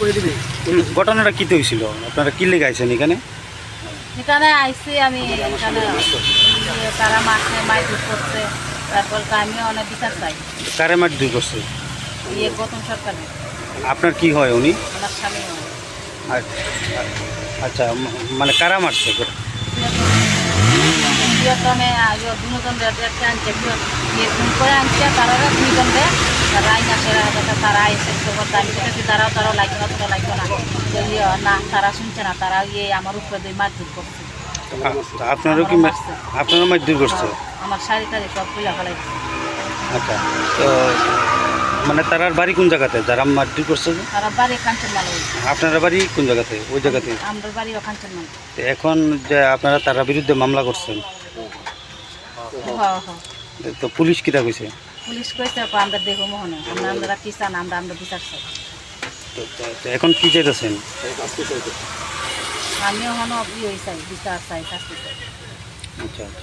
করে দিবে? ঘটনাটা কী হয়েছিল? আপনারা কি লেগে আইছেন এখানে? এখানে আইসি আমি এখানে ইয়ে তারা মাসে মাইদুর করছে তারপর তো আমিও অনেক বিচার চাই। কারে মাঠ দুই করছে? ইয়ে গৌতম সরকারের। আপনার কি হয় উনি? আমার স্বামী আচ্ছা মানে কারা মারছে? আনছে ইয়ে ফোন করে আনছে। তারা না সেরা তারা এসে খবর তারাও তারাও লাগবে না তোরা লাগবে না। ইয়ে না তারা শুনছে না তারা ইয়ে আমার উপরে দুই মাছ দূর করছে। আ- আপনারও কি আপনারও মাঠ দূর করছে? আমার শাড়ি টাড়ি সব খুলে ফেলাইছে আচ্ছা তো মানে তারার বাড়ি কোন জায়গাতে? যারা দূর করছে বাড়ি আপনারা বাড়ি কোন জায়গাতে? ওই জায়গাতে? আমরা তো এখন যে আপনারা তার বিরুদ্ধে মামলা করছেন হ্যাঁ হ্যাঁ তো পুলিশ কিটা কইছে? পুলিশ কইছে আমরা দেখো মোহনে। আমরা আমরা কি চান আমরা আমরা বিচার চাই। এখন কি চাইতেছেন? হয়ে চাই বিচার চাই শাস্তি চাই। আচ্ছা আচ্ছা।